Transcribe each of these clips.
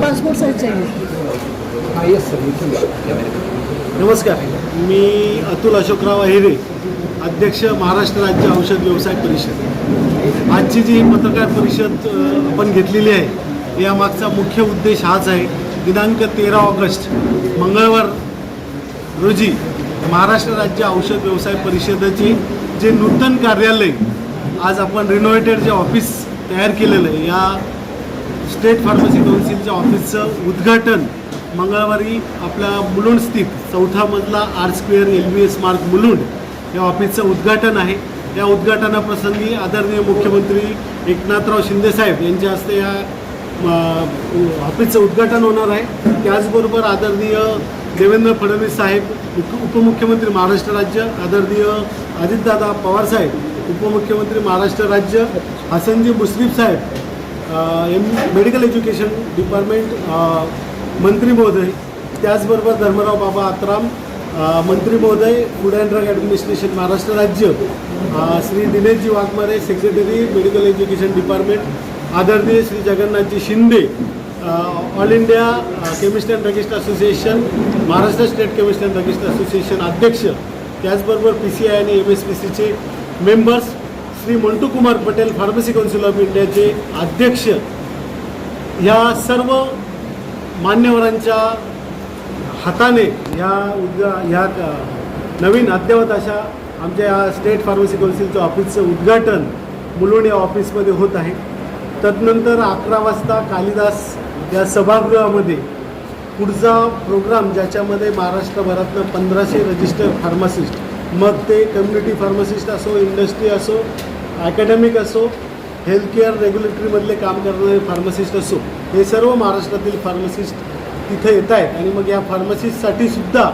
Passport size चाहिए। नमस्कार मी अतुल अशोकराव अहिरे अध्यक्ष महाराष्ट्र राज्य औषध व्यवसाय परिषद. आजची जी पत्रकार परिषद आपण घेतलेली आहे यामागचा मुख्य उद्देश हाच आहे दिनांक तेरा ऑगस्ट मंगळवार रोजी महाराष्ट्र राज्य औषध व्यवसाय परिषदेचे जे नूतन कार्यालय आज आपण रिनोव्हेटेड जे ऑफिस तयार केलेलं आहे या स्टेट फार्मसी कौन्सिलच्या ऑफिसचं उद्घाटन मंगळवारी आपल्या मुलुंड स्थित चौथा मजला R square L B S मार्ग मुलुंड या ऑफिसचं उद्घाटन आहे. या उद्घाटनाप्रसंगी आदरणीय मुख्यमंत्री एकनाथराव शिंदेसाहेब यांच्या हस्ते या ऑफिसचं उद्घाटन होणार आहे. त्याचबरोबर आदरणीय देवेंद्र फडणवीस साहेब उप उपमुख्यमंत्री महाराष्ट्र राज्य आदरणीय अजितदादा पवारसाहेब उपमुख्यमंत्री महाराष्ट्र राज्य हसनजी मुश्रीफ साहेब एम मेडिकल एज्युकेशन डिपार्टमेंट मंत्री महोदय. त्याचबरोबर धर्मराव बाबा आत्राम मंत्री महोदय food and drug administration Maharashtra राज्य. Shri दिनेशजी Waghmare secretary medical education department. आदरणीय Shri Jagannathji Shinde all India chemist and druggist association Maharashtra state chemist and druggist association अध्यक्ष. त्याचबरोबर पी सी आय आणि एम एस पी सीचे members. Shri Mantu Kumar Patel pharmacy council of इंडियाचे अध्यक्ष. ह्या सर्व मान्यवरांच्या हाताने ह्या उद्गा ह्या नवीन अद्ययावत अशा आमच्या या स्टेट फार्मसी काउन्सिलचं ऑफिसचं उद्घाटन मुलुंड या ऑफिसमध्ये होत आहे. तदनंतर अकरा वाजता कालिदास या सभागृहामध्ये पुढचा प्रोग्राम ज्याच्यामध्ये महाराष्ट्रभरातनं पंधराशे रजिस्टर फार्मासिस्ट मग ते कम्युनिटी फार्मासिस्ट असो इंडस्ट्री असो अकॅडमिक असो हेल्थकेअर रेग्युलेटरीमधले काम करणारे फार्मसिस्ट असो हे सर्व महाराष्ट्रातील फार्मसिस्ट तिथे येत आहेत. आणि मग या फार्मसिस्टसाठी सुद्धा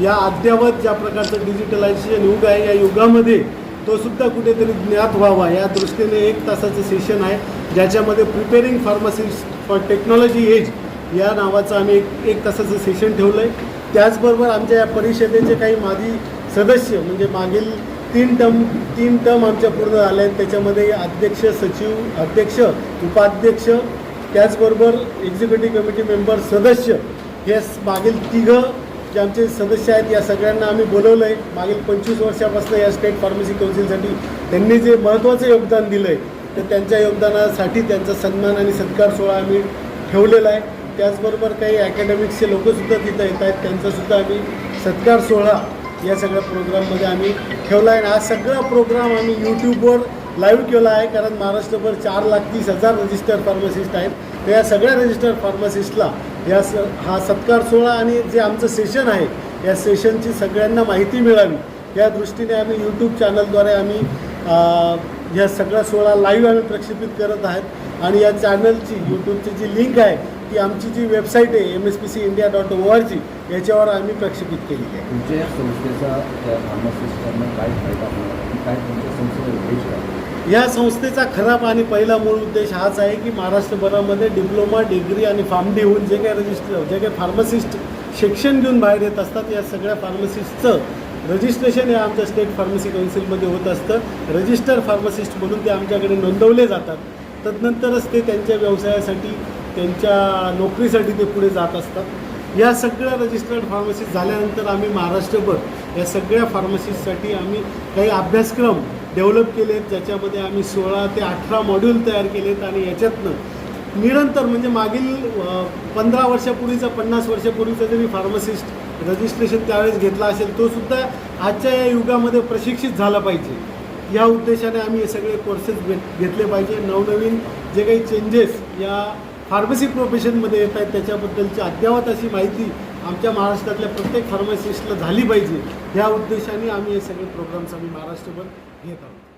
या अद्ययावत ज्या प्रकारचं डिजिटलायझेशन युग आहे या युगामध्ये तो सुद्धा कुठेतरी ज्ञात व्हावा. या दृष्टीने एक तासाचं सेशन आहे ज्याच्यामध्ये preparing pharmacist for technology edge या नावाचं आम्ही एक एक तासाचं सेशन ठेवलं आहे त्याचबरोबर आमच्या या परिषदेचे काही माजी सदस्य म्हणजे मागील तीन टर्म तीन टर्म आमच्या पूर्ण झाल्या आहेत त्याच्यामध्ये अध्यक्ष सचिव अध्यक्ष उपाध्यक्ष त्याचबरोबर एक्झिक्युटिव्ह कमिटी मेंबर सदस्य हे मागील तिघं जे आमचे सदस्य आहेत या सगळ्यांना आम्ही बोलवलं आहे मागील पंचवीस वर्षापासून या स्टेट फार्मसी कौन्सिलसाठी त्यांनी जे महत्त्वाचं योगदान दिलं आहे तर त्यांच्या योगदानासाठी त्यांचा सन्मान आणि सत्कार सोहळा आम्ही ठेवलेला आहे. त्याचबरोबर काही अकॅडमिक्सचे लोकंसुद्धा तिथं येत आहेत त्यांचासुद्धा आम्ही सत्कार सोहळा या सगळ्या प्रोग्राममध्ये आम्ही ठेवला आहे आणि हा सगळा प्रोग्राम आम्ही यूट्यूबवर लाईव्ह केला आहे. कारण महाराष्ट्रभर चार लाख तीस हजार रजिस्टर फार्मासिस्ट आहेत. तर या सगळ्या रजिस्टर फार्मासिस्टला या स हा सत्कार सोहळा आणि जे आमचं सेशन आहे या सेशनची सगळ्यांना माहिती मिळावी. या दृष्टीने आम्ही यूट्यूब चॅनलद्वारे आम्ही या सगळा सोहळा लाईव्ह आम्ही प्रक्षेपित करत आहेत. आणि या चॅनलची यूट्यूबची जी लिंक आहे ती आमची जी वेबसाईट आहे M S P C India dot O R G याच्यावर आम्ही प्रक्षेपित केलेली आहे. तुमच्या या संस्थेचा त्या फार्मासिस्टांना काय फायदा होणार आणि काय तुमच्या संस्थेचा उद्देश आहे? या संस्थेचा खरा आणि पहिला मूळ उद्देश हाच आहे की महाराष्ट्रभरामध्ये डिप्लोमा डिग्री आणि फार्मडी होऊन जे काही रजिस्टर जे काही फार्मसिस्ट शिक्षण घेऊन बाहेर येत असतात या सगळ्या फार्मसिस्टचं रजिस्ट्रेशन हे आमच्या स्टेट फार्मसी काउन्सिलमध्ये होत असतं. रजिस्टर फार्मासिस्ट म्हणून ते आमच्याकडे नोंदवले जातात. तदनंतरच ते त्यांच्या व्यवसायासाठी त्यांच्या नोकरीसाठी ते पुढे जात असतात. या सगळ्या रजिस्टर्ड फार्मसिस्ट झाल्यानंतर आम्ही महाराष्ट्रभर या सगळ्या फार्मसिस्टसाठी आम्ही काही अभ्यासक्रम डेव्हलप केले आहेत ज्याच्यामध्ये आम्ही सोळा ते अठरा मॉड्यूल तयार केलेत आणि याच्यातनं निरंतर म्हणजे मागील पंधरा वर्षापूर्वीचा पन्नास वर्षापूर्वीचा जरी फार्मसिस्ट रजिस्ट्रेशन त्यावेळेस घेतला असेल तो सुद्धा आजच्या या युगामध्ये प्रशिक्षित झाला पाहिजे. या उद्देशाने आम्ही हे सगळे कोर्सेस घेतले पाहिजे. नवनवीन जे काही चेंजेस या फार्मसी प्रोफेशनमध्ये येत आहेत त्याच्याबद्दलची अद्ययावत अशी माहिती आमच्या महाराष्ट्रातल्या प्रत्येक फार्मासिस्टला झाली पाहिजे. ह्या उद्देशाने आम्ही हे सगळे प्रोग्राम्स आम्ही महाराष्ट्रभर घेत आहोत.